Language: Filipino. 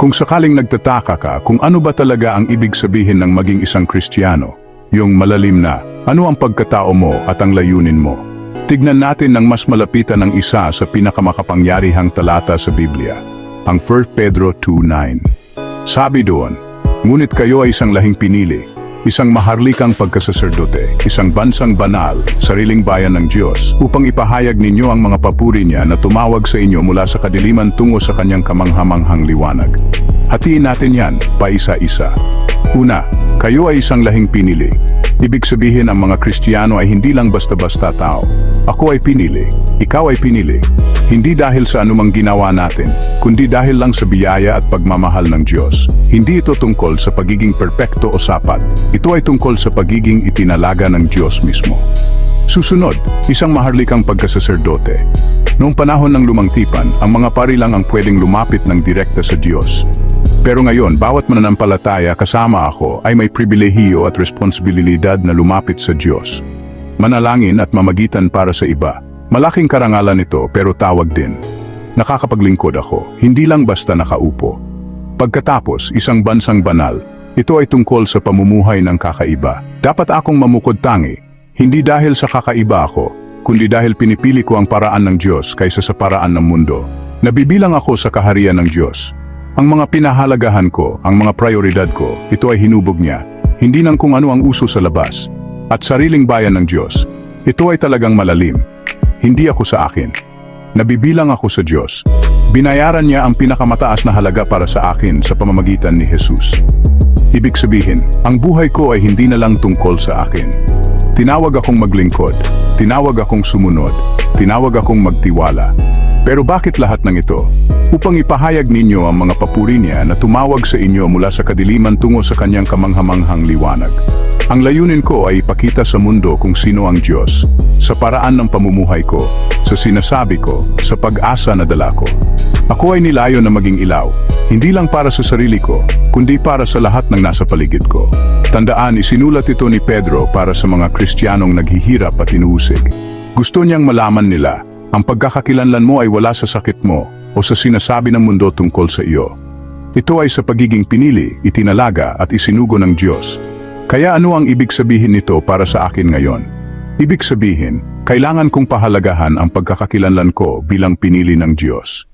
Kung sakaling nagtataka ka kung ano ba talaga ang ibig sabihin ng maging isang Kristiyano, yung malalim na, ano ang pagkatao mo at ang layunin mo. Tignan natin ng mas malapitan ng isa sa pinakamakapangyarihang talata sa Biblia, ang 1 Pedro 2.9. Sabi doon, Ngunit kayo ay isang lahing pinili, isang maharlikang pagkasaserdote, isang bansang banal, sariling bayan ng Diyos, upang ipahayag ninyo ang mga papuri niya na tumawag sa inyo mula sa kadiliman tungo sa kanyang kamanghamanghang liwanag. Hatiin natin yan, paisa-isa. Una, kayo ay isang lahing pinili. Ibig sabihin ang mga Kristiyano ay hindi lang basta-basta tao. Ako ay pinili, ikaw ay pinili. Hindi dahil sa anumang ginawa natin, kundi dahil lang sa biyaya at pagmamahal ng Diyos. Hindi ito tungkol sa pagiging perpekto o sapat. Ito ay tungkol sa pagiging itinalaga ng Diyos mismo. Susunod, isang maharlikang pagkasaserdote. Noong panahon ng lumang tipan, ang mga pari lang ang pwedeng lumapit ng direkta sa Diyos. Pero ngayon, bawat mananampalataya kasama ako ay may pribilehiyo at responsibilidad na lumapit sa Diyos. Manalangin at mamagitan para sa iba. Malaking karangalan ito pero tawag din. Nakakapaglingkod ako, hindi lang basta nakaupo. Pagkatapos, isang bansang banal, ito ay tungkol sa pamumuhay ng kakaiba. Dapat akong mamukod tangi, hindi dahil sa kakaiba ako, kundi dahil pinipili ko ang paraan ng Diyos kaysa sa paraan ng mundo. Nabibilang ako sa kaharian ng Diyos. Ang mga pinahalagahan ko, ang mga prioridad ko, ito ay hinubog niya. Hindi nang kung ano ang uso sa labas. At sariling bayan ng Diyos. Ito ay talagang malalim. Hindi ako sa akin. Nabibilang ako sa Diyos. Binayaran niya ang pinakamataas na halaga para sa akin sa pamamagitan ni Jesus. Ibig sabihin, ang buhay ko ay hindi na lang tungkol sa akin. Tinawag akong maglingkod, tinawag akong sumunod, tinawag akong magtiwala. Pero bakit lahat ng ito? Upang ipahayag ninyo ang mga papuri niya na tumawag sa inyo mula sa kadiliman tungo sa kanyang kamanghamanghang liwanag. Ang layunin ko ay ipakita sa mundo kung sino ang Diyos, sa paraan ng pamumuhay ko, sa sinasabi ko, sa pag-asa na dala ko. Ako ay nilayo na maging ilaw, hindi lang para sa sarili ko, kundi para sa lahat ng nasa paligid ko. Tandaan, isinulat ito ni Pedro para sa mga Kristiyanong naghihirap at inuusig. Gusto niyang malaman nila, ang pagkakakilanlan mo ay wala sa sakit mo o sa sinasabi ng mundo tungkol sa iyo. Ito ay sa pagiging pinili, itinalaga at isinugo ng Diyos. Kaya ano ang ibig sabihin nito para sa akin ngayon? Ibig sabihin, kailangan kong pahalagahan ang pagkakakilanlan ko bilang pinili ng Diyos.